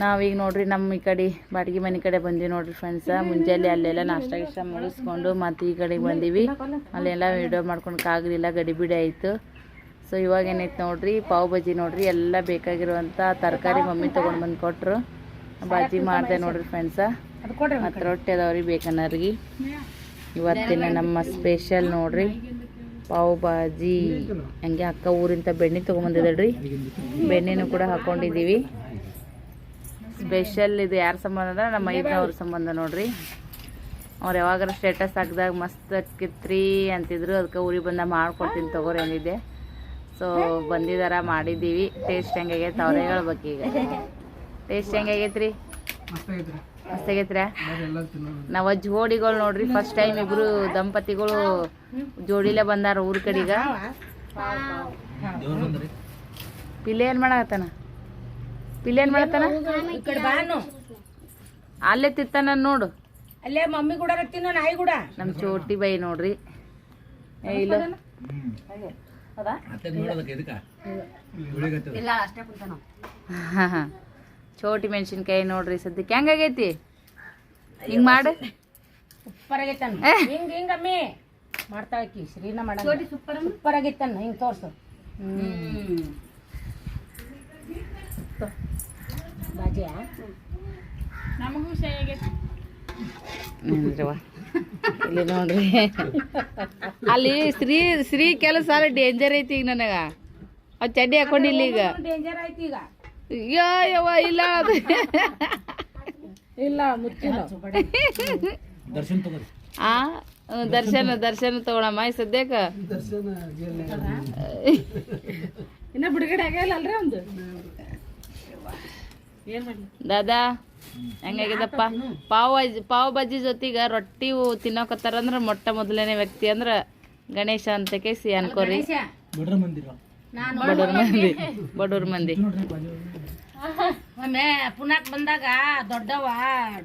ನಾವೀಗ ನೋಡ್ರಿ ನಮ್ಮ ಈ ಕಡೆ ಬಾಡಿಗೆ ಮನೆ ಕಡೆ ಬಂದೀವಿ ನೋಡ್ರಿ ಫ್ರೆಂಡ್ಸ ಮುಂಜಾನೆ ಅಲ್ಲೆಲ್ಲ ನಾಷ್ಟ ಗಿಷ್ಟ ಮುಗಿಸ್ಕೊಂಡು ಮತ್ತೆ ಈ ಕಡೆಗೆ ಬಂದೀವಿ. ಅಲ್ಲೆಲ್ಲ ವಿಡಿಯೋ ಮಾಡ್ಕೊಳಕ್ಕಾಗಲಿಲ್ಲ ಗಡಿಬಿಡಿ ಆಯಿತು. ಸೊ ಇವಾಗ ಏನೈತೆ ನೋಡ್ರಿ ಪಾವ್ ಬಜ್ಜಿ ನೋಡ್ರಿ ಎಲ್ಲ ಬೇಕಾಗಿರುವಂಥ ತರಕಾರಿ ಮಮ್ಮಿ ತೊಗೊಂಡು ಬಂದು ಕೊಟ್ಟರು ಬಾಜಿ ಮಾಡಿದೆ ನೋಡ್ರಿ ಫ್ರೆಂಡ್ಸ ಮತ್ತು ರೊಟ್ಟಿ ಅದಾವ್ರಿ ಬೇಕನ್ನೋರಿಗೆ. ಇವತ್ತಿನ ನಮ್ಮ ಸ್ಪೆಷಲ್ ನೋಡ್ರಿ. ಪಾವ್ ಬಾಜಿ ಹಂಗೆ ಅಕ್ಕ ಊರಿಂದ ಬೆಣ್ಣೆ ತೊಗೊಂಬಂದಿದ್ದಳ್ರಿ? ಬೆಣ್ಣೆನೂ ಕೂಡ ಹಾಕೊಂಡಿದ್ದೀವಿ. ಸ್ಪೆಷಲ್ ಇದು ಯಾರ ಸಂಬಂಧ ಅಂದ್ರೆ ನಮ್ಮ ಐದನವ್ರ ಸಂಬಂಧ ನೋಡ್ರಿ. ಅವ್ರು ಯಾವಾಗಾರ ಸ್ಟೇಟಸ್ ಹಾಕಿದಾಗ ಮಸ್ತ್ ಅಕ್ಕಿತ್ರಿ ಅಂತಿದ್ರು. ಅದಕ್ಕೆ ಊರಿಗೆ ಬಂದ ಮಾಡ್ಕೊಡ್ತೀನಿ ತಗೋರಿ ಅಂದಿದ್ದೆ. ಸೊ ಬಂದಿದಾರ, ಮಾಡಿದ್ದೀವಿ. ಟೇಸ್ಟ್ ಹೆಂಗಾಗೈತೆ ಅವರೇ ಹೇಳ್ಬೇಕು ಈಗ. ಟೇಸ್ಟ್ ಹೆಂಗಾಗೈತ್ರಿ ಮಸ್ತ್ ಆಗೈತ್ರಿ ನಾವು ಜೋಡಿಗಳು ನೋಡ್ರಿ ಫಸ್ಟ್ ಟೈಮ್ ಇಬ್ರು ದಂಪತಿಗಳು ಜೋಡಿಲೇ ಬಂದಾರ ಊರ್ ಕಡೆಗ. ಪಿಲೆ ಏನ್ ಮಾಡಕತ್ತಾನ? ಪಿಲ್ಲೆ ಏನ್ ಮಾಡತ್ತಾನ ಈ ಕಡೆ ಬಾನು ಅಲ್ಲೇ ತಿತ್ತಾನ ನೋಡು. ಅಲ್ಲೇ ಮಮ್ಮಿ ಕೂಡ ನಾಯಿ ಕೂಡ. ನಮ್ ಚೋಟಿ ಬೈ ನೋಡ್ರಿ. ಇಲ್ಲ. ಇಲ್ಲ ಅಷ್ಟೇ ಕುಂತಾನ ಹಾ, ಹಾ. ಚೋಟಿ ಮೆಣಸಿನ್ಕಾಯಿ ನೋಡ್ರಿ ಸದ್ಯಕ್ಕೆ. ಹೆಂಗಾಗೈತಿ ಹಿಂಗ್ ಮಾಡು. ಸೂಪರ್ ಆಗೈತನ್ ಹಿಂಗೆ ಹಿಂಗ್ ಅಮ್ಮಿ. ಮಾಡ್ತಾಳಕಿ ಶ್ರೀನ ಮಾಡ ಸೂಪರ್ ಸೂಪರ್ ಆಗೈತನ್ ಹಿಂಗ್ ತೋರ್ಸು. ಇಲ್ಲಿ ನೋಡ್ರಿ. ಅಲ್ಲಿ ಶ್ರೀ ಶ್ರೀ ಕೆಲಸ ಡೇಂಜರ್ ಐತಿ ಈಗ ನನಗ. ಅದ್ ಚಡ್ಡಿ ಹಾಕೊಂಡಿಲ್ಲ ಈಗ. ಡೇಂಜರ್ ಐತಿ ಈಗ. ಯವ್ವ ಇಲ್ಲ ಅದು. ಇಲ್ಲ ಆ ದರ್ಶನ ದರ್ಶನ ತಗೊಳಮ್ಮ ಈ ಸದ್ಯಕ್ಕ. ಇನ್ನ ಬಿಡುಗಡೆ ಆಗಲ್ಲ ಅಲ್ರಿ ಒಂದು ಏನ್ ಮಾಡ್ಲಿ? ದಾದಾ ಹೆಂಗಾಗಿದಪ್ಪ? ಪಾವ್ ಬಜ್ಜಿ ಪಾವ್ ಬಜ್ಜಿ ಜೊತೆಗ ರೊಟ್ಟಿ ತಿನ್ನೋಕತ್ತಾರ ಅಂದ್ರೆ ಮೊಟ್ಟ ಮೊದಲನೇ ವ್ಯಕ್ತಿ ಅಂದ್ರ ಗಣೇಶ ಅಂತ ಕೇಸಿ ಅನ್ಕೋರಿ. ಬಡವ್ರ ಮಂದಿ. ಬಡವ್ರ ಮಂದಿ. ಒಮ್ಮೆ ಪುನಾಕ್ ಬಂದಾಗ ದೊಡ್ಡವ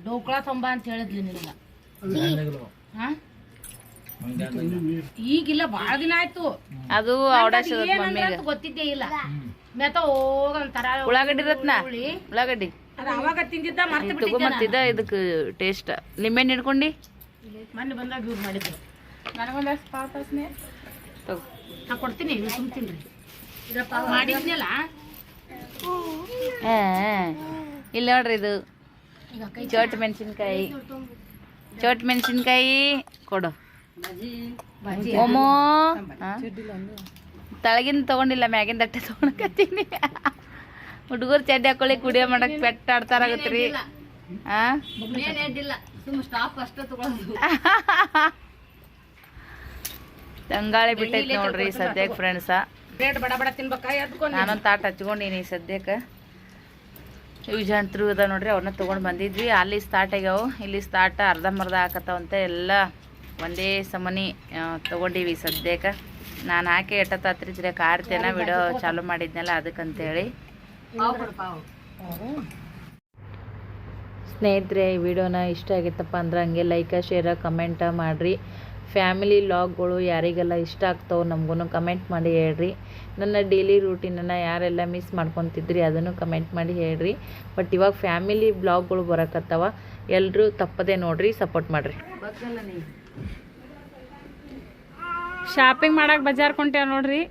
ಡೋಕ್ಳ ತೊಂಬ ಅಂತ ಹೇಳಿದ್ಲಿ ನಿನಗ ಹಾ? ಈಗಿಲ್ಲ ಬಹಳ ದಿನ ಆಯ್ತು. ಅದು ಗೊತ್ತಿದ್ದೇ ಇಲ್ಲ. ಮೆತ ಹೋಗಂತಾರ ಉಳ್ಳಾಗಡ್ಡಿ ರತ್ನ ಉಳ್ಳಾಗಡ್ಡಿ. ಅದ ಅವಾಗ ತಿಂದಿದ್ದ ಮರ್ತ ತಗೋ ಇದಕ್ ಇದಕ್ಕೆ ಟೇಸ್ಟ್ ನಿಮ್ಮೆ ಹಿಡ್ಕೊಂಡಿ? ಮೊನ್ನೆ ಬಂದಾಗ ಯೂಸ್ ಮಾಡಿದ್ರು ತಗೋ. ನಾ ಕೊಡ್ತೀನಿ ಸುಮ್ ತಿನ್ರಿ. ಇಲ್ಲಿ ನೋಡ್ರಿ ಇದು. ಚೋಟ್ ಮೆಣಸಿನ್ಕಾಯಿ. ಚೋಟ್ ಮೆಣಸಿನ್ಕಾಯಿ ಕೊಡು. ಓಮೋ. ತಳಗಿನ ತಳಗಿಂದ ತಗೊಂಡಿಲ್ಲ ಮ್ಯಾಗಿಂದ ಅಟ್ಟೆ ತಗೊಂಡ್ಕತ್ತೀನಿ. ಹುಡುಗರು ಚಡ್ಡಿ ಹಾಕೊಳ್ಳಿ ಕುಡಿಯೋ ಮಾಡಕ್ ಪೆಟ್ಟ ಆಡ್ತಾರಾಗತ್ರಿ. ತಂಗಾಳಿ ಬಿಟ್ಟೈತಿ ನೋಡ್ರಿ ಸದ್ಯಕ್ಕೆ ಫ್ರೆಂಡ್ಸ ಬ್ರೆಡ್ ಬಡ ಬಡ ತಿನ್ಬೇಕಾ ಎದ್ಕೊಂಡು ನಾನೊಂದು ತಾಟ್ ಹಚ್ಕೊಂಡಿನಿ ಸದ್ಯಕ್ಕೆ. ಯೂಜಂತ್ರು ಅದ ನೋಡ್ರಿ ಅವ್ರನ್ನ ತೊಗೊಂಡು ಬಂದಿದ್ವಿ. ಅಲ್ಲಿ ಸ್ಟಾರ್ಟ್ ಆಗ್ಯಾವು. ಇಲ್ಲಿ ಸ್ಟಾರ್ಟ್ ಅರ್ಧಂಬರ್ಧ ಹಾಕತ್ತಾವಂತ ಎಲ್ಲ ಒಂದೇ ಸಮನಿ ತೊಗೊಂಡೀವಿ ಸದ್ಯಕ್ಕೆ. ನಾನು ಹಾಕಿ ಎಟ್ಟತ್ತಾತ್ರಿದ್ರೆ ಕಾರ್ತೇನ ವಿಡಿಯೋ ಚಾಲು ಮಾಡಿದ್ನಲ್ಲ ಅದಕ್ಕಂತೇಳಿ. ಸ್ನೇಹಿತರೆ ಈ ವಿಡಿಯೋನ ಇಷ್ಟ ಆಗಿತ್ತಪ್ಪ ಅಂದ್ರೆ ಹಂಗೆ ಲೈಕ ಶೇರ ಕಮೆಂಟ ಮಾಡಿರಿ. ಫ್ಯಾಮಿಲಿ ಲಾಗ್ಗಳು ಯಾರಿಗೆಲ್ಲ ಇಷ್ಟ ಆಗ್ತಾವೆ ನಮಗೂ ಕಮೆಂಟ್ ಮಾಡಿ ಹೇಳ್ರಿ. ನನ್ನ ಡೈಲಿ ರೂಟೀನನ್ನು ಯಾರೆಲ್ಲ ಮಿಸ್ ಮಾಡ್ಕೊತಿದ್ರಿ ಅದನ್ನು ಕಮೆಂಟ್ ಮಾಡಿ ಹೇಳ್ರಿ. ಬಟ್ ಇವಾಗ ಫ್ಯಾಮಿಲಿ ಬ್ಲಾಗ್ಗಳು ಬರಕತ್ತವ ಎಲ್ಲರೂ ತಪ್ಪದೆ ನೋಡ್ರಿ ಸಪೋರ್ಟ್ ಮಾಡಿರಿ. ಶಾಪಿಂಗ್ ಮಾಡಕ್ಕೆ ಬಜಾರ್ ಕೊಂಟೇವ ನೋಡ್ರಿ.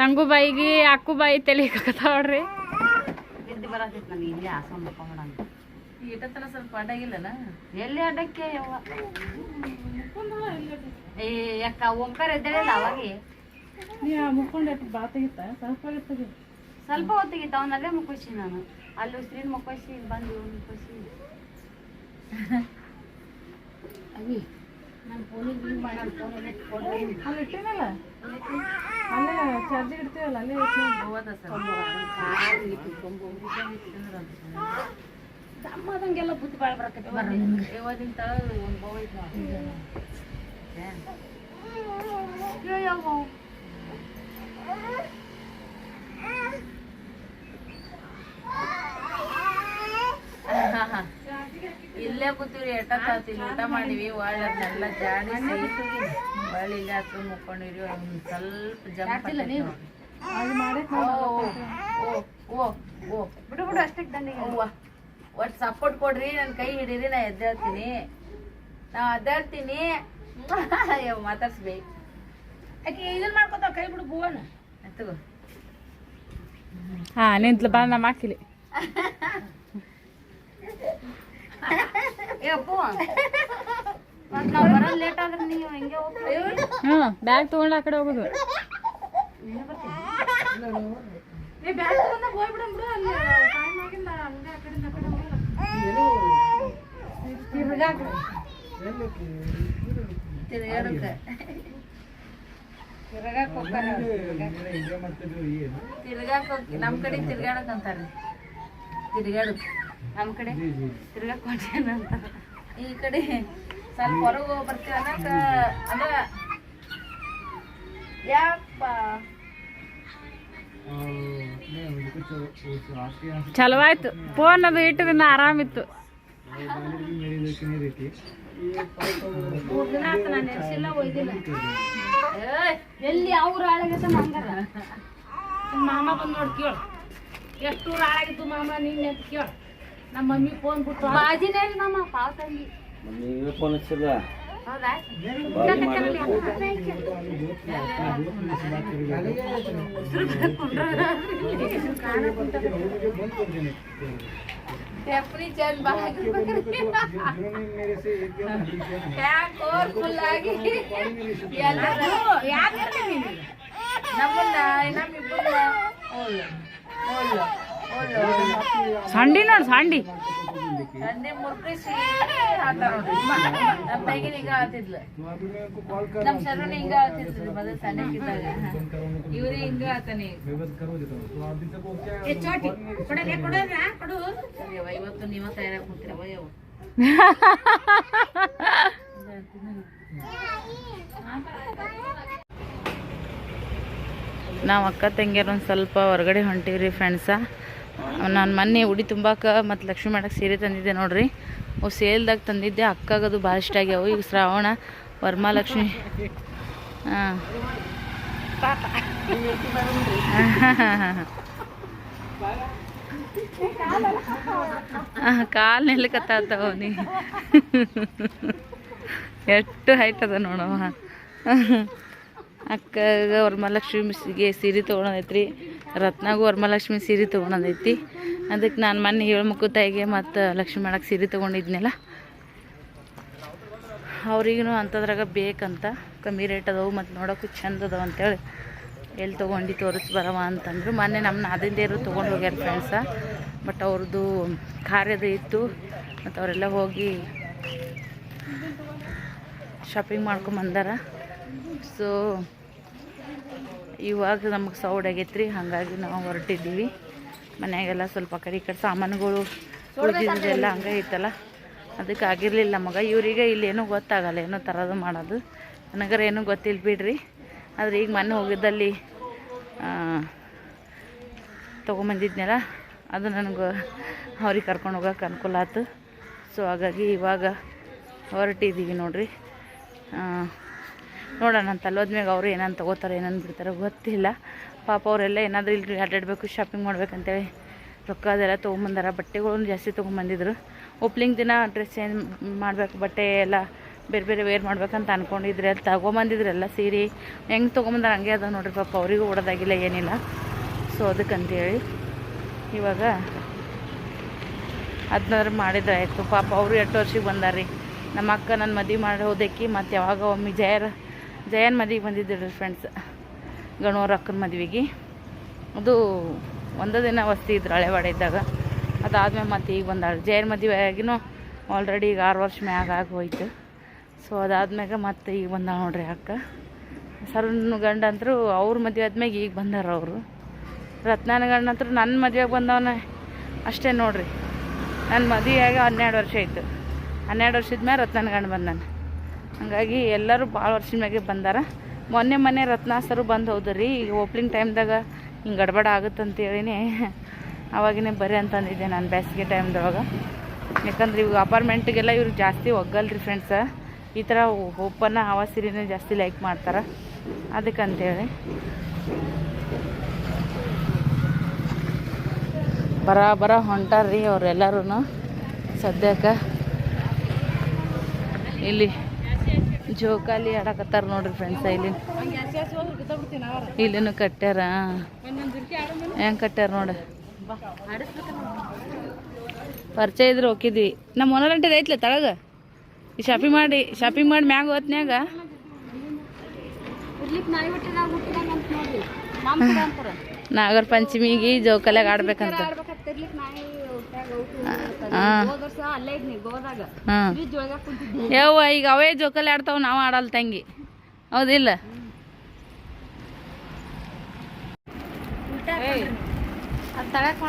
ತಂಗು ಬಾಯಿಗೆ ಅಕ್ಕು ಬಾಯಿ ತೆಲಿಕತ್ತಾವ ನೋಡ್ರಿ ಸ್ವಲ್ಪ ಅಡ್ಡಾಗಿಲ್ಲನ ಎಲ್ಲಿ ಅಡಕ್ಕೆ ಯವ್ವ? ಏ ಅಕ್ಕ ಓಂಕಾರ ಎದ್ದೇಳಿಲ್ಲ ಅವಾಗೆ? ಸ್ವಲ್ಪ ಹೊತ್ತಿಗಿತ್ತ? ಅವನಲ್ಲೇ ಮುಕ್ಕೋಸಿ ನಾನು. ಅಲ್ಲಿ ಉಸ್ರಿನ ಮುಕ್ಕೋಸಿ ಬಂದು ಮುಕ್ಕಿ ಮುಕ್ಕೋಸಿ ಅವಿ ನನ್ನ ಫೋನಿಗೆ ಹಿಂಗೆ ಮಾಡಿ ನನ್ನ ಫೋನಲ್ಲಿ ತಮ್ಮದಂಗೆಲ್ಲ ಬುದ್ಧಿ ಭಾಳ ಬರಕತ್ತೆ ಬರ್ರಿ ನಿಮ್ಗೆ. ಐತೆ ಇಲ್ಲೇ ಕೂತೀವ್ರಿ ಎಟ್ಟತ್ತಾತಿಲ್ಲ ಊಟ ಮಾಡಿವಿ ಒಳ್ಳೆ ಅದನ್ನೆಲ್ಲ ಜಾಡಿಸಿ ಒಳ್ಳೆ ಇಲ್ಲೇ ಹತ್ರ ಮುಕ್ಕೊಂಡಿರಿ ಒಂದು ಸ್ವಲ್ಪ ಬಿಡು ಬಿಡು ನೀವು? ಒಟ್ಟು ಸಪೋರ್ಟ್ ಕೊಡ್ರಿ ನನ್ನ ಕೈ ಹಿಡೀರಿ ನಾ ಎದ್ದೇಳ್ತೀನಿ. ನಾ ಎದ್ದೇಳ್ತೀನಿ ಅಯ್ಯೋ ಮಾತಾಡ್ಸ್ಬೇಕು ಆಕೆ ಇದನ್ನ ಮಾಡ್ಕೊತಾವ ಕೈ ಬಿಡು ಭುವನ. ತಗೋ. ಹಾ ನಿಂತ್ಲು ಬಾ ನಮ್ಮ ಹಾಕಿಲಿ ಹ್ಞೂ ಬ್ಯಾಗ್ ತಗೊಂಡು ಆ ಕಡೆ ಹೋಗೋದು. ತಿರ್ಗಾಡಕ್ಕೆ ತಿರ್ಗಾಕ್ ಹೋಗ್ತಾರ ತಿರ್ಗಾಕ್ ಹೋಗಿ ನಮ್ಮ ಕಡೆ ತಿರ್ಗಾಡಕ್ ಅಂತಾರೆ ತಿರ್ಗಾಡು. ನಮ್ಮ ಕಡೆ ತಿರ್ಗಾಕ್ ಹೊಂಟೇನ ಅಂತಾರ ಈ ಕಡೆ ಸ್ವಲ್ಪ ಹೊರಗೆ ಹೋಗಿ ಬರ್ತೀವಿ ಅನ್ನಕ ಅಂದ್ರ ಯಾಪ ಚಲೋ ಆಯ್ತು ಫೋನ್ ಅದು ಇಟ್ಟು ಆರಾಮಿತ್ತು. ಎಲ್ಲಿ ಅವ್ರ ಹಾಳಾಗೈತ ಹಂಗಾರ ಮಾಮ ಬಂದ್ ನೋಡಿ ಕೇಳು. ಎಷ್ಟು ಊರ್ ಹಾಳಾಗಿತ್ತು ಮಾಮ ನೀನ್ ಅಂತ ಕೇಳ. ನಮ್ಮ ಮಮ್ಮಿ ಫೋನ್ ಬಿಟ್ಟು ಬಾಜಿನೇ ಮಾಮ ಪಾಪ ತಂಗಿ ಫೋನ್ ಹಚ್ಚಿಲ್ಲ ಹೌದಾ ಟೆಪ್ನಿ ಚಂದ ಬಾಗಿರ್ಬೇಕ್ರಿ ಟ್ಯಾಂಕ್ ಓವರ್ ಫುಲ್ ಆಗಿ ಎಲ್ಲರೂ ನಮ್ಮನ್ನ ನಮ್ಮಿಬ್ಬರನ್ನ ಓಲ್ಲ ಓಲ್ಲ ಓಲ್ಲ ಸಂಡಿ ನೋಡು ಸಂಡಿ ಸಂಡೆ ಮುರ್ಕಿಸಿ ಹಾಕ್ತಾರ ನೋಡ್ರಿ ನಮ್ಮ ತಂಗಿನ ಹಿಂಗ ಆತಿದ್ಲು. ನಮ್ಮ ಶರಣ ಹಿಂಗ ಆತಿದ್ರಿ ಮೊದಲು ಸಣ್ಣಕ್ಕಿದ್ದಾಗ ಇವ್ರೇ ಹಿಂಗ ಆತಾನೆ. ಚೋಟಿ ಕೊಡಲೆ ಕೊಡೋದ್ರ? ಕೊಡು. ಸರಿಯವ್ವ, ಇವತ್ತು ನೀವ ತಯಾರಾಗಿ ಕುಂತಿರವ ಯವ್ವ? ನಾವು ಅಕ್ಕ ತಂಗಿಯರು ಒಂದು ಸ್ವಲ್ಪ ಹೊರಗಡೆ ಹೊಂಟಿವ್ರಿ ಫ್ರೆಂಡ್ಸ ನಾನು ಮೊನ್ನೆ ಉಡಿ ತುಂಬಾಕ ಮತ್ತು ಲಕ್ಷ್ಮಿ ಮಾಡಕ್ಕೆ ಸೀರೆ ತಂದಿದ್ದೆ ನೋಡ್ರಿ. ಅವು ಸೇಲ್ದಾಗ ತಂದಿದ್ದೆ ಅಕ್ಕಗದು ಭಾಳ ಇಷ್ಟ ಆಗ್ಯಾವು. ಈಗ ಶ್ರಾವಣ ವರ್ಮಾಲಕ್ಷ್ಮಿ ಹಾಂ. ಕಾಲು ನೆಲಕತ್ತಾವ ನೀ ಎಷ್ಟು ಹೈಟ್ ಅದ ನೋಡವ ಅಕ್ಕಾಗ ವರ್ಮಾಲಕ್ಷ್ಮಿ ಮಿಸ್ಸಿಗೆ ಸೀರೆ ತೊಗೊಳದೈತ್ರಿ ರತ್ನಾಗೂ ವರಮಹಾಲಕ್ಷ್ಮಿ ಸೀರೆ ತೊಗೊಂಡೈತಿ ಅದಕ್ಕೆ ನಾನು ಮೊನ್ನೆ ಏಳು ತಾಯಿಗೆ ಮತ್ತು ಲಕ್ಷ್ಮಿ ಮಾಡಕ್ಕೆ ಸೀರೆ ತೊಗೊಂಡಿದ್ನಲ್ಲ. ಅವ್ರಿಗೂ ಅಂಥದ್ರಾಗ ಬೇಕಂತ ಕಮ್ಮಿ ರೇಟ್ ಅದಾವು ಮತ್ತು ನೋಡೋಕ್ಕೂ ಚಂದ ಅದಾವ ಅಂತೇಳಿ ಎಲ್ಲಿ ತೊಗೊಂಡು ತೋರಿಸಿ ಬರವ ಅಂತಂದ್ರು. ಮೊನ್ನೆ ನಮ್ಮ ನಾದಿಂದೇರು ತೊಗೊಂಡು ಹೋಗ್ಯಾರ ಫ್ರೆಂಡ್ಸ ಬಟ್ ಅವ್ರದ್ದು ಕಾರ್ಯದ ಇತ್ತು. ಮತ್ತು ಅವರೆಲ್ಲ ಹೋಗಿ ಶಾಪಿಂಗ್ ಮಾಡ್ಕೊಂಬಂದಾರ ಸೊ ಇವಾಗ ನಮಗೆ ಸೌಡ್ ಆಗೈತ್ರಿ, ಹಾಗಾಗಿ ನಾವು ಹೊರಟಿದ್ದೀವಿ. ಮನೆಯಾಗೆಲ್ಲ ಸ್ವಲ್ಪ ಕಡೆ ಈ ಕಡೆ ಸಾಮಾನುಗಳು ಉಳಿದಿದ್ದೆಲ್ಲ ಹಂಗೆ ಐತಲ್ಲ, ಅದಕ್ಕೆ ಆಗಿರಲಿಲ್ಲ ಮಗ. ಇವರಿಗೆ ಇಲ್ಲಿ ಏನೂ ಗೊತ್ತಾಗಲ್ಲ ಏನೋ ಥರದ್ದು ಮಾಡೋದು. ನನಗರ ಏನೂ ಗೊತ್ತಿಲ್ಲ ಬಿಡ್ರಿ. ಆದರೆ ಈಗ ಮೊನ್ನೆ ಹೋಗಿದ್ದಲ್ಲಿ ತೊಗೊಂಬಂದಿದ್ನಲ್ಲ, ಅದು ನನಗೆ ಅವ್ರಿಗೆ ಕರ್ಕೊಂಡು ಹೋಗೋಕೆ ಅನುಕೂಲ ಆಯ್ತು ಸೊ ಹಾಗಾಗಿ ಇವಾಗ ಹೊರಟಿದ್ದೀವಿ ನೋಡಿರಿ. ನೋಡೋಣ ಅಂತ. ಅಲ್ಲೋದ್ಮ್ಯಾಗ ಅವರು ಏನಂತ ತಗೋತಾರೆ ಏನಂತ ಬಿಡ್ತಾರೆ ಗೊತ್ತಿಲ್ಲ. ಪಾಪ ಅವರೆಲ್ಲ ಏನಾದರೂ ಇಲ್ಲಿ ಅಡ್ಡಾಡಬೇಕು ಶಾಪಿಂಗ್ ಮಾಡ್ಬೇಕಂತೇಳಿ ರೊಕ್ಕ ಅದೆಲ್ಲ ತೊಗೊಂಬಂದಾರ. ಬಟ್ಟೆಗಳನ್ನು ಜಾಸ್ತಿ ತೊಗೊಂಬಂದಿದ್ರು. ಓಪ್ಲಿಂಗ್ ದಿನ ಡ್ರೆಸ್ ಚೇಂಜ್ ಮಾಡಬೇಕು, ಬಟ್ಟೆ ಎಲ್ಲ ಬೇರೆ ಬೇರೆ ವೇರ್ ಮಾಡ್ಬೇಕಂತ ಅಂದ್ಕೊಂಡಿದ್ರೆ ಅಲ್ಲಿ ತೊಗೊಂಬಂದಿದ್ರೆಲ್ಲ ಸೀರೆ. ಹೆಂಗೆ ತೊಗೊಂಬಂದಾರ ಹಂಗೆ ಅದ ನೋಡ್ರಿ ಪಾಪ, ಅವರಿಗೂ ಓಡೋದಾಗಿಲ್ಲ, ಏನಿಲ್ಲ. ಸೊ ಅದಕ್ಕಂತೇಳಿ ಇವಾಗ ಅದನ್ನಾದ್ರೂ ಮಾಡಿದ್ರೆ ಆಯಿತು. ಪಾಪ ಅವರು ಎಂಟು ವರ್ಷಕ್ಕೆ ಬಂದಾರ್ರಿ. ನಮ್ಮ ಅಕ್ಕ ನನ್ನ ಮದುವೆ ಮಾಡಿ ಹೋದಕ್ಕೆ ಮತ್ತು ಯಾವಾಗ ಒಮ್ಮೆ ಜಯರ ಜಯನ್ ಮದುವೆಗೆ ಬಂದಿದ್ದರು ಫ್ರೆಂಡ್ಸ್ ಗಣೋರ ಅಕ್ಕನ ಮದುವೆಗೆ. ಅದು ಒಂದು ದಿನ ವಸ್ತಿ ಇದ್ರು ಹಳೆವಾಡ ಇದ್ದಾಗ. ಅದಾದ್ಮೇಲೆ ಮತ್ತೆ ಈಗ ಬಂದಾಳು. ಜಯನ್ ಮದುವೆ ಆಗಿನೂ ಆಲ್ರೆಡಿ ಈಗ ಆರು ವರ್ಷ ಮ್ಯಾಗ ಆಗೋಯ್ತು ಸೊ ಅದಾದ್ಮ್ಯಾಗ ಮತ್ತೆ ಈಗ ಬಂದಾಳ ನೋಡ್ರಿ ಅಕ್ಕ. ಸರ್ನ ಗಂಡ ಅಂತರೂ ಅವ್ರ ಮದುವೆ ಆದ್ಮ್ಯಾಗ ಈಗ ಬಂದಾರ ಅವರು. ರತ್ನಾನ ಗಂಡ ಅಂತರೂ ನನ್ನ ಮದುವೆಗೆ ಬಂದವನ ಅಷ್ಟೇ ನೋಡ್ರಿ. ನನ್ನ ಮದುವೆಯಾಗ ಹನ್ನೆರಡು ವರ್ಷ ಆಯಿತು. ಹನ್ನೆರಡು ವರ್ಷದ ಮೇಲೆ ರತ್ನಾನ ಗಂಡ ಬಂದಾನ. ಹಾಗಾಗಿ ಎಲ್ಲರೂ ಭಾಳ ವರ್ಷದ ಮ್ಯಾಗೆ ಬಂದಾರ. ಮೊನ್ನೆ ಮೊನ್ನೆ ರತ್ನಾಸರು ಬಂದು ಹೋದ್ರಿ, ಈಗ ಓಪ್ಲಿಂಗ್ ಟೈಮ್ದಾಗ ಹಿಂಗೆ ಗಡ್ಬಡ ಆಗುತ್ತಂತೇಳಿನಿ ಅವಾಗಿನೇ ಬರ್ರಿ ಅಂತಂದಿದ್ದೆ ನಾನು ಬೇಸಿಗೆ ಟೈಮ್ದೊಳಗೆ ಯಾಕಂದ್ರೆ ಇವಾಗ ಅಪಾರ್ಟ್ಮೆಂಟಿಗೆಲ್ಲ ಇವ್ರಿಗೆ ಜಾಸ್ತಿ ಒಗ್ಗಲ್ರಿ ಫ್ರೆಂಡ್ಸ ಈ ಥರ ಓಪನ್ನ ಹವಾ ಸೀರೆನೇ ಜಾಸ್ತಿ ಲೈಕ್ ಮಾಡ್ತಾರೆ. ಅದಕ್ಕಂತೇಳಿ. ಬರ ಬರ ಹೊಂಟಾರ್ರಿ ಅವ್ರೆಲ್ಲರೂ ಸದ್ಯಕ್ಕೆ ಇಲ್ಲಿ ಜೋಕಾಲಿ ಆಡಕತ್ತಾರ ನೋಡ್ರಿ ಫ್ರೆಂಡ್ಸ್ ಇಲ್ಲಿ. ಇಲ್ಲಿನೂ ಕಟ್ಟ್ಯಾರ? ಹೆಂಗೆ ಕಟ್ಟ್ಯಾರ ನೋಡಿ. ಪರಿಚಯ ಇದ್ರೆ ಹೋಗಿದ್ವಿ ನಮ್ಮ ಮೊನರಂಟದ ಐತ್ಲ ತಳಗ? ಈ ಶಾಪಿಂಗ್ ಮಾಡಿ ಶಾಪಿಂಗ್ ಮಾಡಿ ಮ್ಯಾಗ ಹೊತ್ನ್ಯಾಗ? ನಾಗರ ಪಂಚಮಿಗೆ ಜೋಕಾಲಿಯಾಗ ಆಡ್ಬೇಕಂತ. ಯವ್ವ ಈಗ ಅವೇ ಜೋಕಾಲಿ ಆಡ್ತಾವ ನಾವು ಆಡಲ್ಲ ತಂಗಿ. ಹೌದಿಲ್ಲ? ಅದು ತಳಕ್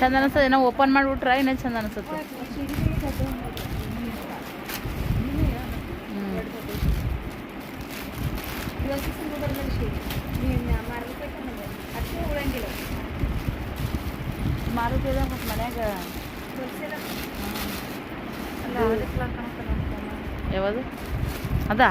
ಚಂದ ಅನಿಸ್ತದೆ. ಏನೋ ಓಪನ್ ಮಾಡಿಬಿಟ್ರ ಇನ್ನೂ ಚಂದ ಅನಿಸುತ್ತೆ. ಮಾರುತಿ ಅದ ಮತ್ತು ಮನ್ಯಾಗ? ಯಾವುದು? ಅದಾ?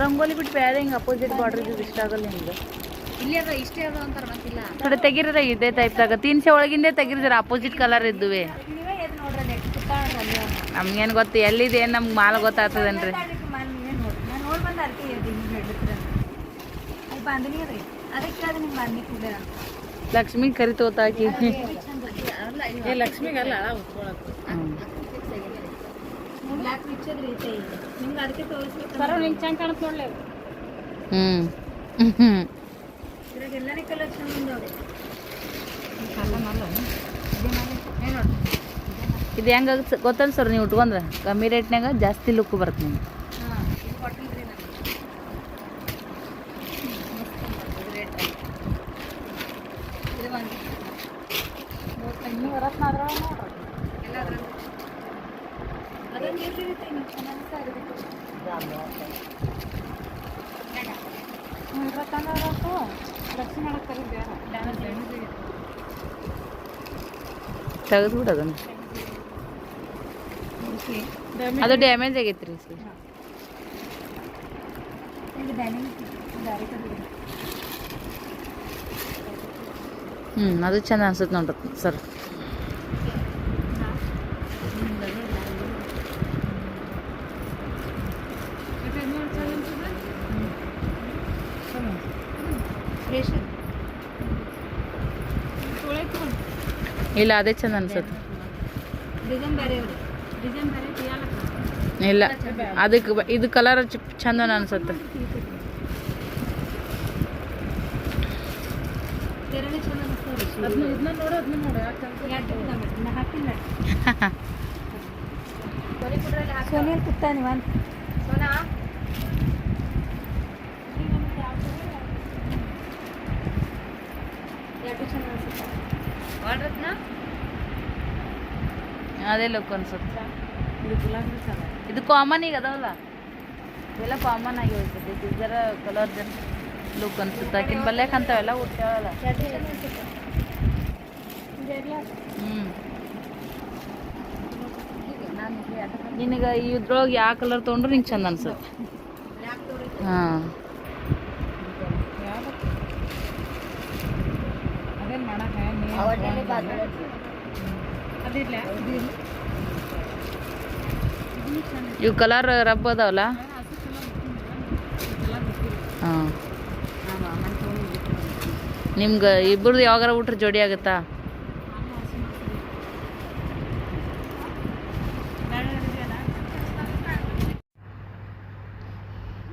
ರಂಗೋಲಿ ಬಿಟ್ಟು ಬೇರೆ ಹಿಂಗೆ ಅಪೋಸಿಟ್ ಬಾರ್ಡರ್ ಇದು ಇಷ್ಟ ಆಗಲ್ಲ ಹಿಂಗೆ ಇಲ್ಲಿ ಅದ ಇಷ್ಟೇ ಅದ ಅಂತ ಮತ್ತಿಲ್ಲ ಥೋಡೆ ತೆಗಿರ ಇದೇ ಟೈಪ್ದಾಗ ತೀನ್ಸೆ ಒಳಗಿಂದೇ ತೆಗಿರಿದ್ರ ಅಪೋಸಿಟ್ ಕಲರ್ ಇದ್ದುವೆ. ನಮ್ಗೇನು ಗೊತ್ತು ಎಲ್ಲಿದೆ ಏನು ನಮ್ಗೆ ಮಾಲ್ ಗೊತ್ತಾಗ್ತದೇನ್ರಿ. ನಿಮ್ಗೆ ಲಕ್ಷ್ಮಿ ಕರಿ ತೋತಾಕಿ. ಅಲ್ಲ ಏ ಲಕ್ಷ್ಮಿಗಲ್ಲ ಬ್ಲ್ಯಾಕ್ ರಿಚ್ ಅದ್ರಿ ಐತೆ ನಿಮ್ಗೆ ಅದಕ್ಕೆ ತೋರಿಸ್ಬೇಕು ಬರೋ ನಿಂಗೆ ಚಂದ ಕಾಣತ್ ನೋಡ್ಲಿ ಹ್ಞೂ ಹ್ಞೂ ಇದ್ರಾಗ ಎಲ್ಲಾನೇ ಕಲರ್ ಚಂದ ಬಂದವ್ರಿ ಇದು ಹೆಂಗೆ ಗೊತ್ತಲ್ಲ ಸರ್ ನೀವು ಉಟ್ಕೊಂಡ್ರೆ ಕಮ್ಮಿ ರೇಟ್ನಾಗ ಜಾಸ್ತಿ ಲುಕ್ ಬರುತ್ತೆ ನಿಮ್ಗೆ ಹಾಂ ಇದು ಕೊಟ್ಟಿಲ್ರಿ ನಾನು ಇದು ಒಂದು ಇನ್ನೂರ ಅರವತ್ನಾದ್ರ ನೋಡ್ರಿ ಎಲ್ಲ ಅದ್ರಲ್ಲಿ ಅದೊಂದು ಇರುತ್ತೆ ನೀವು ಚೆನ್ನಾಗಿ ಇರತ್ತಂದ್ರಾತು ಲಕ್ಷ್ಮಿ ಮಾಡಕ್ಕೆ ಕರೀ ಬೇಡ ತೆಗೆದು ಬಿಡು ಅದನ್ನು ಅದು ಡ್ಯಾಮೇಜ್ ಆಗೈತೆ ರೀ ಸರ್. ಹ್ಞೂ ಅದು ಚೆಂದ ಅನ್ಸುತ್ತೆ ನೋಡ್ರಿ ಸರ್. ಇಲ್ಲ ಅದೇ ಚಂದ ಅನ್ಸುತ್ತೆ. ಇಲ್ಲ ಅದಕ್ಕೆ ಇದು ಕಲರ್ ಚಂದ ಅನ್ಸುತ್ತೆ. ತೆರನೇ ಚಂದ ಅನಿಸ್ತವ್ರಿ ಇದನ್ನ ನೋಡು ಅದನ್ನ ನೋಡು ಯಾಕೆ ನಾ ಹಾಕಿಲ್ಲ ಸೋನಿಯಲ್ಲಿ ಕೂತಾನೆ ಒಂದು ಸೋನಾ ಎರಡು ಚಂದ ಅನ್ಸುತ್ತೆ ವಾಡ್ರತ್ನ ಅದೇ ಲುಕ್ ಅನ್ಸುತ್ತೆ. ಇದು ಕಾಮನ್ ಈಗ ಅದಾವಲ್ಲ? ಎಲ್ಲ ಕಾಮನ್ ಆಗಿ ಹೋಗ್ತದೆ ಇದರ ಜರ ಕಲರ್ ಜನ ಲುಕ್ ಅನ್ಸುತ್ತೆ. ಆಕಿನ ಬಲ್ಯಾಕ ಅಂತಾವೆಲ್ಲ ಹ್ಮ್. ನಿನಗ ಚಂದ ಅನ್ಸುತ್ತೆ ಹ್ಞೂ ನಿನಗೆ ಇದ್ರೊಳಗೆ ಯಾವ ಕಲರ್ ತೊಗೊಂಡ್ರು ನಿಂಗೆ ಚಂದ ಅನ್ಸುತ್ತೆ. ಹಾಂ. ಅದೇನು ಮಾಡಕ್ಕೆ? ಇವು ಕಲರ್ ರಬ್ ಅದಾವಲ್ಲ? ಹಾಂ. ನಿಮ್ಗೆ ಇಬ್ಬರದು ಯಾವಾಗಾರ ಊಟ್ರ ಜೋಡಿ ಆಗುತ್ತಾ?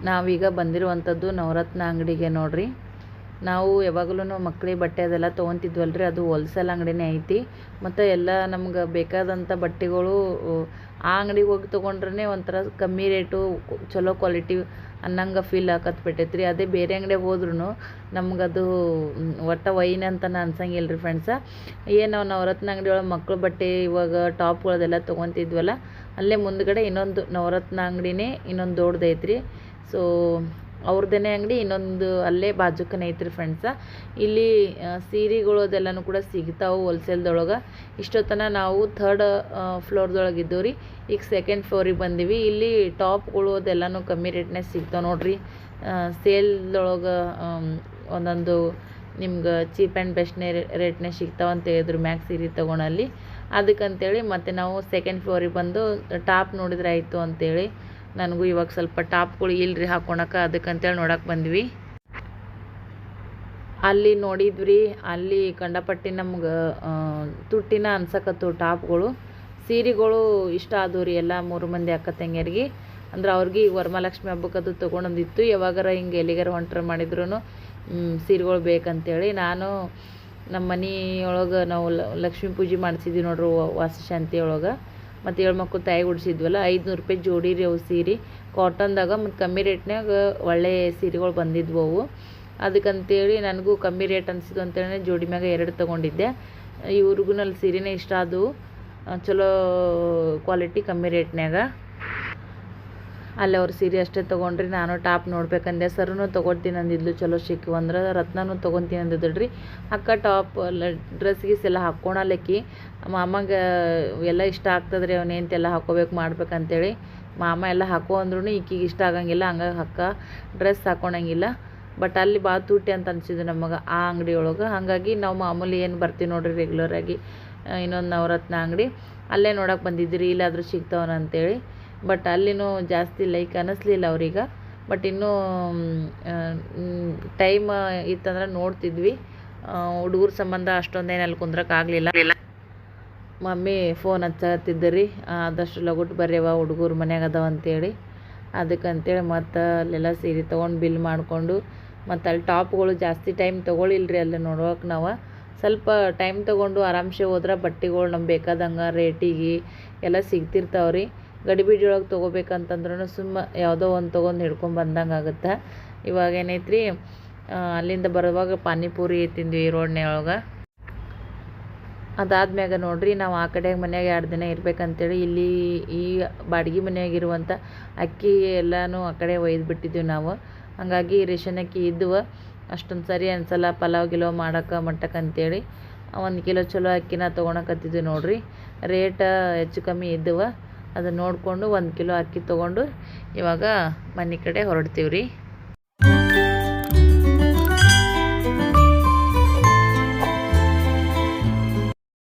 ನಾವೀಗ ಬಂದಿರುವಂಥದ್ದು ನವರತ್ನ ಅಂಗಡಿಗೆ ನೋಡ್ರಿ. ನಾವು ಯಾವಾಗಲೂ ಮಕ್ಳಿಗೆ ಬಟ್ಟೆ ಅದೆಲ್ಲ ತೊಗೊತಿದ್ವಲ್ರಿ, ಅದು ಹೋಲ್ಸೇಲ್ ಅಂಗಡಿನೇ ಐತಿ. ಮತ್ತು ಎಲ್ಲ ನಮ್ಗೆ ಬೇಕಾದಂಥ ಬಟ್ಟೆಗಳು ಆ ಅಂಗಡಿಗೆ ಹೋಗಿ ತೊಗೊಂಡ್ರೆ ಒಂಥರ ಕಮ್ಮಿ ರೇಟು, ಚಲೋ ಕ್ವಾಲಿಟಿ ಅನ್ನಂಗೆ ಫೀಲ್ ಬಿಟ್ಟೈತೆ ರೀ ಅದೇ ಬೇರೆ ಅಂಗಡಿಗೆ ಹೋದ್ರೂ ನಮಗದು ಒಟ್ಟು ವೈನ್ ಅಂತನ ಅನ್ಸಂಗಿಲ್ಲ ರೀ ಫ್ರೆಂಡ್ಸ. ಏನು ನಾವು ನವರತ್ನ ಅಂಗಡಿ ಒಳಗೆ ಬಟ್ಟೆ ಇವಾಗ ಟಾಪ್ಗಳದೆಲ್ಲ ತೊಗೊತಿದ್ವಲ್ಲ, ಅಲ್ಲೇ ಮುಂದ್ಗಡೆ ಇನ್ನೊಂದು ನವರತ್ನ ಅಂಗಡಿನೇ ಇನ್ನೊಂದು ದೊಡ್ಡದೈತ್ರಿ ಸೊ ಅವ್ರದ್ದೇನೆ ಅಂಗಡಿ, ಇನ್ನೊಂದು ಅಲ್ಲೇ ಬಾಜುಕನೇ ಐತ್ರಿ ಫ್ರೆಂಡ್ಸ ಇಲ್ಲಿ ಸೀರೆಗಳದೆಲ್ಲನೂ ಕೂಡ ಸಿಗ್ತಾವೆ ಹೋಲ್ಸೇಲ್ದೊಳಗೆ ಇಷ್ಟೊತ್ತನ ನಾವು ಥರ್ಡ್ ಫ್ಲೋರ್ದೊಳಗೆ ಇದ್ದೀವಿ ರೀ ಈಗ ಸೆಕೆಂಡ್ ಫ್ಲೋರಿಗೆ ಬಂದೀವಿ. ಇಲ್ಲಿ ಟಾಪ್ಗಳು ಅದೆಲ್ಲನೂ ಕಮ್ಮಿ ರೇಟ್ನಾಗ ಸಿಗ್ತಾವೆ ನೋಡಿರಿ. ಸೇಲ್ದೊಳಗೆ ಒಂದೊಂದು ನಿಮ್ಗೆ ಚೀಪ್ ಆ್ಯಂಡ್ ಬೆಸ್ಟ್ನೇ ರೇಟ್ನಾಗ ಸಿಗ್ತಾವೆ ಅಂತ ಹೇಳಿದ್ರು ಮ್ಯಾಕ್ ಸೀರೆ ತೊಗೊಳಲ್ಲಿ ಅದಕ್ಕಂತೇಳಿ ಮತ್ತೆ ನಾವು ಸೆಕೆಂಡ್ ಫ್ಲೋರಿಗೆ ಬಂದು ಟಾಪ್ ನೋಡಿದ್ರೆ ಆಯಿತು ಅಂತೇಳಿ ನನಗೂ ಇವಾಗ ಸ್ವಲ್ಪ ಟಾಪ್ಗಳು ಇಲ್ರಿ ಹಾಕೊಳಕ್ಕೆ ಅದಕ್ಕಂತೇಳಿ ನೋಡಕ್ಕೆ ಬಂದ್ವಿ. ಅಲ್ಲಿ ನೋಡಿದ್ವಿ, ಅಲ್ಲಿ ಕಂಡಪಟ್ಟಿ ನಮ್ಗೆ ತುಟ್ಟಿನ ಅನ್ಸಕತ್ತು ಟಾಪ್ಗಳು. ಸೀರೆಗಳು ಇಷ್ಟ ಆದವು ರೀ ಎಲ್ಲ ಮೂರು ಮಂದಿ ಅಕ್ಕ ತಂಗಿಯರಿಗೆ. ಅಂದ್ರೆ ಅವ್ರಿಗೆ ಈಗ ವರಮಹಾಲಕ್ಷ್ಮಿ ಹಬ್ಬಕ್ಕೆ ಅದು ತೊಗೊಂಡೊಂದಿತ್ತು. ಯಾವಾಗಾರ ಹಿಂಗೆ ಎಲ್ಲಿಗಾರ ಹೊಂಟ್ರ ಮಾಡಿದ್ರು ಸೀರೆಗಳು ಬೇಕಂತೇಳಿ ನಾನು ನಮ್ಮ ಮನೆಯೊಳಗೆ ನಾವು ಲ- ಲಕ್ಷ್ಮೀ ಪೂಜೆ ಮಾಡಿಸಿದ್ವಿ ನೋಡ್ರಿ, ವ- ವಾಸ್ತುಶಾಂತಿ ಒಳಗೆ ಮತ್ತು ಏಳು ಮಕ್ಕಳು ತಾಯಿ ಉಡ್ಸಿದ್ವಲ್ಲ, ಐದುನೂರು ರೂಪಾಯಿ ಜೋಡಿ ರೀ ಅವು ಸೀರೆ. ಕಾಟನ್ದಾಗ ಮತ್ತು ಕಮ್ಮಿ ರೇಟ್ನಾಗ ಒಳ್ಳೆ ಸೀರೆಗಳು ಬಂದಿದ್ವು ಅವು. ಅದಕ್ಕಂತೇಳಿ ನನಗೂ ಕಮ್ಮಿ ರೇಟ್ ಅನಿಸಿದ್ದು ಅಂತೇಳಿ ಜೋಡಿ ಮ್ಯಾಗ ಎರಡು ತೊಗೊಂಡಿದ್ದೆ. ಇವ್ರಿಗೂ ನಲ್ಲಿ ಸೀರೆನೇ ಇಷ್ಟ ಆದವು. ಚಲೋ ಕ್ವಾಲಿಟಿ ಕಮ್ಮಿ ರೇಟ್ನ್ಯಾಗ. ಅಲ್ಲಿ ಅವ್ರ ಸೀರೆ ಅಷ್ಟೇ ತೊಗೊಂಡ್ರಿ, ನಾನು ಟಾಪ್ ನೋಡ್ಬೇಕಂದೆ. ಸರ್ನು ತೊಗೊಳ್ತೀನಿ ಅಂದಿದ್ಲು, ಚಲೋ ಸಿಕ್ಕು ಅಂದ್ರೆ ರತ್ನನೂ ತೊಗೊತೀನಿ ಅಂದಿದ್ದಳ್ರಿ ಅಕ್ಕ ಟಾಪ್ ಡ್ರೆಸ್ ಗೀಸ್ ಎಲ್ಲ ಹಾಕ್ಕೊಳಕ್ಕಿ ಮಾಮಗೆ ಎಲ್ಲ ಇಷ್ಟ ಆಗ್ತದ್ರಿ ಅವನೇಂತೆಲ್ಲ ಹಾಕೋಬೇಕು ಮಾಡ್ಬೇಕಂತೇಳಿ. ಮಾಮ ಎಲ್ಲ ಹಾಕೋ ಅಂದ್ರೂ ಈಕಿಗೆ ಇಷ್ಟ ಆಗಂಗಿಲ್ಲ, ಹಂಗಾಗಿ ಅಕ್ಕ ಡ್ರೆಸ್ ಹಾಕೊಳಂಗಿಲ್ಲ ಬಟ್ ಅಲ್ಲಿ ಭಾಳ ತುಟ್ಟಿ ಅಂತ ಅನ್ಸಿದ್ದು ನಮಗೆ ಆ ಅಂಗಡಿ ಒಳಗೆ ಹಾಗಾಗಿ ನಾವು ಮಾಮೂಲಿ ಏನು ಬರ್ತೀವಿ ನೋಡ್ರಿ ರೆಗ್ಯುಲರಾಗಿ ಇನ್ನೊಂದು ನವರತ್ನ ಅಂಗಡಿ. ಅಲ್ಲೇ ನೋಡಕ್ಕೆ ಬಂದಿದ್ರಿ ಇಲ್ಲಾದರೂ ಸಿಗ್ತಾವನ ಅಂತೇಳಿ ಬಟ್ ಅಲ್ಲಿನೂ ಜಾಸ್ತಿ ಲೈಕ್ ಅನ್ನಿಸ್ಲಿಲ್ಲ ಅವ್ರಿಗೆ. ಬಟ್ ಇನ್ನೂ ಟೈಮ್ ಇತ್ತಂದ್ರೆ ನೋಡ್ತಿದ್ವಿ. ಹುಡುಗರ ಸಂಬಂಧ ಅಷ್ಟೊಂದೇನು ಅಲ್ಲಿ ಕುಂದ್ರಕ್ಕಾಗಲಿಲ್ಲ. Mummy phone ಹಚ್ಚತ್ತಿದ್ದರಿ. ಆದಷ್ಟು ಲಗುಟ್ ಬರ್ಯವ ಹುಡುಗರು ಮನ್ಯಾಗ ಅದಾವ ಅಂತೇಳಿ. ಅದಕ್ಕಂತೇಳಿ ಮತ್ತು ಅಲ್ಲೆಲ್ಲ ಸೀರೆ ತೊಗೊಂಡು ಬಿಲ್ ಮಾಡಿಕೊಂಡು, ಮತ್ತು ಅಲ್ಲಿ ಟಾಪ್ಗಳು ಜಾಸ್ತಿ ಟೈಮ್ ತೊಗೊಳಿಲ್ರಿ ಅಲ್ಲಿ ನೋಡೋಕೆ ನಾವು. ಸ್ವಲ್ಪ ಟೈಮ್ ತೊಗೊಂಡು ಆರಾಮ್ಸೆ ಹೋದ್ರೆ ಬಟ್ಟೆಗಳು ನಮ್ಗೆ ಬೇಕಾದಂಗೆ ರೇಟಿಗೆ ಎಲ್ಲ ಸಿಗ್ತಿರ್ತಾವ್ರಿ. ಗಡಿಬಿಡಿ ಒಳಗೆ ತೊಗೋಬೇಕಂತಂದ್ರೂ ಸುಮ್ಮ ಯಾವುದೋ ಒಂದು ತೊಗೊಂಡು ಹಿಡ್ಕೊಂಡು ಬಂದಂಗೆ ಆಗುತ್ತೆ. ಇವಾಗ ಏನೈತ್ರಿ ಅಲ್ಲಿಂದ ಬರುವಾಗ ಪಾನಿಪುರಿ ತಿಂದ್ವಿ ರೋಡ್ನೇ ಒಳಗೆ. ಅದಾದ್ಮ್ಯಾಗ ನೋಡ್ರಿ, ನಾವು ಆ ಕಡೆ ಮನ್ಯಾಗ ಎರಡು ದಿನ ಇರ್ಬೇಕಂತೇಳಿ ಇಲ್ಲಿ ಈ ಬಾಡಿಗೆ ಮನ್ಯಾಗಿರುವಂಥ ಅಕ್ಕಿ ಎಲ್ಲನೂ ಆ ಕಡೆ ಒಯ್ದು ಬಿಟ್ಟಿದ್ದೀವಿ ನಾವು. ಹಾಗಾಗಿ ರೇಷನ್ ಅಕ್ಕಿ ಇದ್ದವು ಅಷ್ಟೊಂದು ಸರಿ ಅನ್ಸಲ್ಲ, ಪಲಾವ್ ಗಿಲಾವ್ ಮಾಡೋಕೆ ಮಟ್ಟಕ್ಕೆ ಅಂತೇಳಿ. ಒಂದು ಕಿಲೋ ಚಲೋ ಅಕ್ಕಿನ ತೊಗೊಳಕತ್ತಿದ್ವಿ ನೋಡ್ರಿ. ರೇಟ ಹೆಚ್ಚು ಕಮ್ಮಿ ಇದ್ದವು ಅದನ್ನ ನೋಡಿಕೊಂಡು ಒಂದು ಕಿಲೋ ಅಕ್ಕಿ ತೊಗೊಂಡು ಇವಾಗ ಮನೆ ಕಡೆ ಹೊರಡ್ತೀವಿ ರೀ